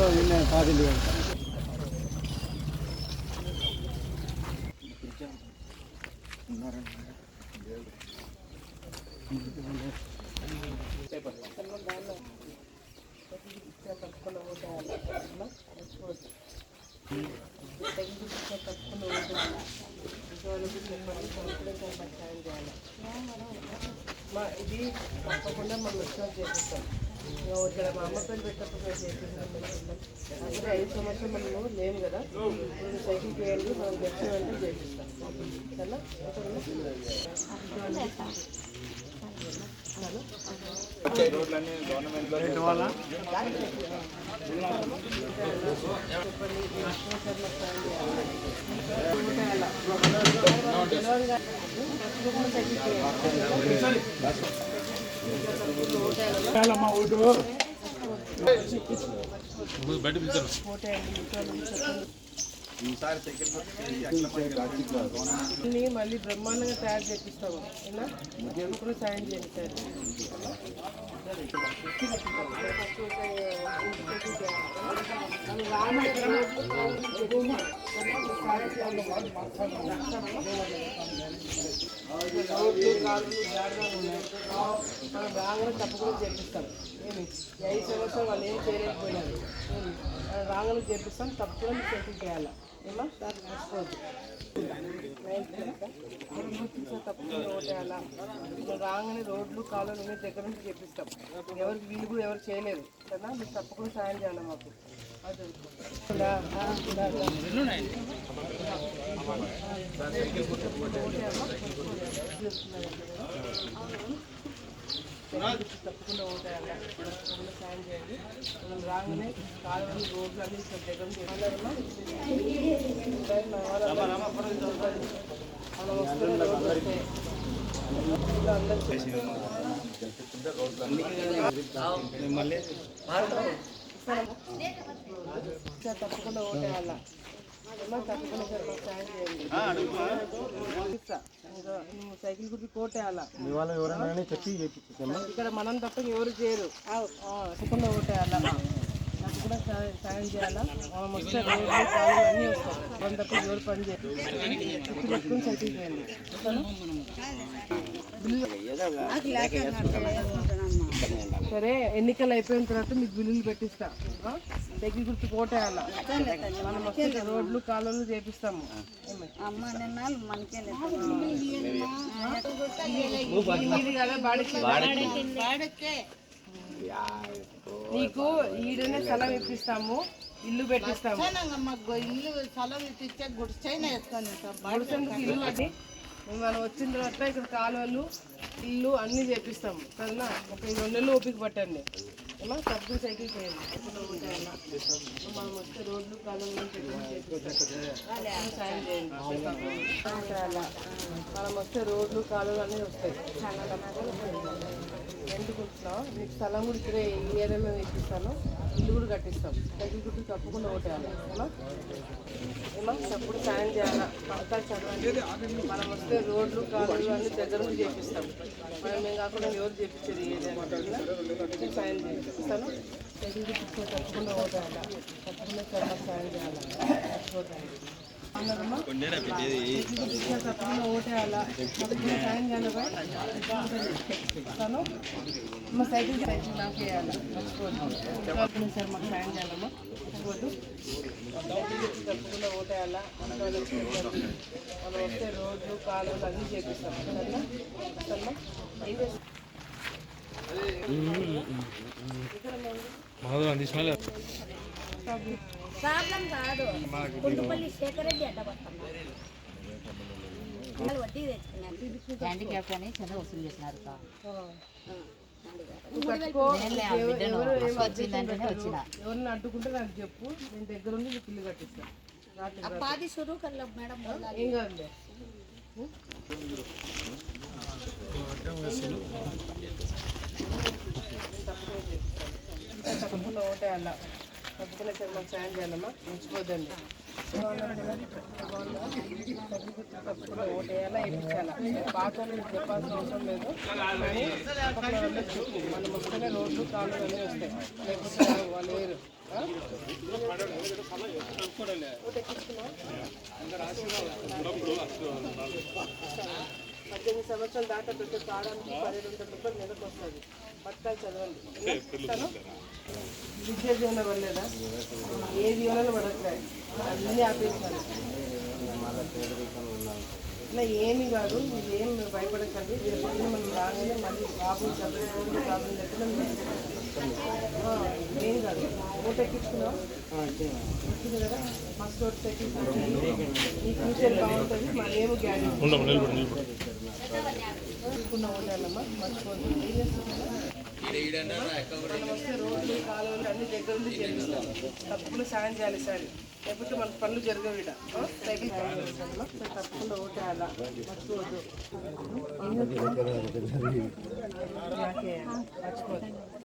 కాదండి మా ఇది తప్పకుండా మనం ఉత్సవం చేపిస్తాం ఇక ఇక్కడ మా అమ్మ పేరు పెట్టినప్పుడు మేము చేపిస్తాం అసలు ఐదు సంవత్సరం మనము లేము కదా. ఇప్పుడు సైకిల్ చేయండి మనం దర్శనం అంటే చేపిస్తాం సరేనా అన్ని మళ్ళీ బ్రహ్మాండంగా తయారు చేపిస్తాము. ఏనా? ఇప్పుడు సాయం చేయండి సార్ మనం రాగానే తప్పకుండా చేపిస్తాం ఏమి ఈ ఐదు సంవత్సరం వాళ్ళు ఏం చేయలేకపోయినారు ఏమి రాగానే చేపిస్తాం తప్పకుండా మీకు సెటిల్ చేయాలి ఏమా సార్ మర్చిపోవద్దు తప్పకుండా ఓటేయాలా మనం రాగానే రోడ్లు కాలువలు అన్ని దగ్గర నుంచి చేపిస్తాం ఎవరికి వీలు కూడా ఎవరు చేయలేరు కదా మీరు తప్పకుండా సాయం చేయాలి మాకు అది ఇలా, తప్పకుండా ఓటేయాలి? సాయం చేయండి మనం రాగానే కాలువలు రోడ్లు అన్ని దగ్గర మనం తప్పకుండా ఓటే ఏమో సైకిల్ గురించి కోటేయాలా ఇక్కడ మనం తప్ప ఎవరు చేయరు. ఆ, తప్పకుండా ఓటేయాలా తప్పకుండా సాయం చేయాలా? మనం వస్తే రోడ్లు కాళ్ళు అన్నీ వస్తాయి. తప్ప ఎవరు పని చేయండి ఓకేనా? సరే ఎన్నికలు అయిపోయిన తర్వాత మీకు బిల్లులు పెట్టిస్తా? సైకిల్ గుర్తు కోటేయాలా మనం వస్తే రోడ్లు కాలువలు చేపిస్తాము. బాడికి. నీకు ఈడనే స్థలం ఇప్పిస్తాము ఇల్లు పెట్టిస్తాము. ఇల్లు స్థలం ఇప్పిస్తే గుడిసైనా ఎత్తాను గుడిసెందుకు ఇల్లు అది మనం వచ్చిన తర్వాత ఇక్కడ కాలువలు ఇల్లు అన్నీ చేపిస్తాము. సరేనా? ఒక రెండు నెలలు ఓపిక పట్టండి. ఏమా తప్పకుండా సైకిల్ చేయండి ఎప్పుడు ఉంటాయన్నా. మనం వస్తే రోడ్లు కాలువలు సాయం చేయండి మనం వస్తే రోడ్లు కాలువలు అన్నీ వస్తాయి ఎందుకు ఉంటున్నావు నీకు స్థలం కూడా ఇక్కడే ఈ ఏరియాలో ఇప్పిస్తాను ఇల్లు కూడా కట్టిస్తాం సైకిల్ గుడ్డు తప్పకుండా ఓటేయాలి ఏమా ఏమా తప్పుడు సాయం చేయాలా అంతా చదవండి మనం వస్తే రోడ్లు కాలువలు అన్ని దగ్గర చేపిస్తాం మనం మేము కాకుండా ఎవరు చేపించేది ఏదైనా సాయం చేస్తాను సైకిల్ గుర్తు తప్పకుండా ఓటేయాలా తప్పకుండా చాలా సాయం చేయాలా? తప్పకుండా ఓటేయాలా తప్పకుండా సాయం చేయాలి మా సైకిల్ సైకిల్ నాకు వేయాలి మర్చిపోవద్దు సార్ మాకు సాయం చేయాలమ్మా మర్చిపోవద్దు తప్పకుండా ఓటేయాలా మనం వస్తే రోడ్లు కాలువలు అన్నీ చేపిస్తాం సరేనా సరేనా ఏం చేస్తాం ప్రాబ్లం కాదు. పుట్టుపల్లి శేఖరెడ్డి అడ్డపడుతున్నారు వడ్డీ తెచ్చుకున్నారు. హ్యాండిక్యాప్ అని వసూలు చేసినారు ఎవరిని అడ్డుకుంటే నాకు చెప్పు. నేను దగ్గర ఉండి నీకు ఇల్లు కట్టిస్తాను షురూ కల్లా మేడం. ఏం తప్పకుండా ఓటేయాలా అలా సార్ చర్మం సాయం చేయాలమ్మా మర్చిపోద్దండి తప్పకుండా ఓటేయాలా వేయించాలా పాత చెప్పాల్సిన అవసరం లేదు కానీ తప్పకుండా వెళ్ళొచ్చు రోడ్లు కాళ్ళు అన్నీ వస్తాయి లేకపోతే వాళ్ళు వేరు పద్దెనిమిది సంవత్సరాలు దాకా ప్రతి ఒక్క ఆడానికి పదిహేడు వందల రూపాయలు నెలకు వస్తుంది. పట్టాలు చదవండి. విద్యా దీవెన పడలేదా? ఏ దీవెనలు పడట్లేదు అన్నీ ఆపేసినారు. ఇలా ఏమి కాదు ఏం భయపడకండి. రేపు పొద్దున్న మనం రాగానే మళ్ళీ బాబు చదువుకోండి బాబుని దగ్గర ఏం కాదు. ఓటు ఎక్కించుకున్నాం కదా? ఫస్ట్ ఓటు ఎక్కించుకుంటే నీ ఫ్యూచర్ బాగుంటుంది మళ్ళీ ఏమో గ్యారెంటీ. తీసుకున్న ఓటాలమ్మా మనం వస్తే రోడ్లు కాలువలు అన్ని దగ్గర ఉండి చేపిస్తాం తప్పకుండా సాయం చేయాలి సార్ లేకపోతే మన పనులు జరగవు ఈడ. సైకిల్ తప్పకుండా ఓటేయాలా మర్చిపోవద్దు మర్చిపోదు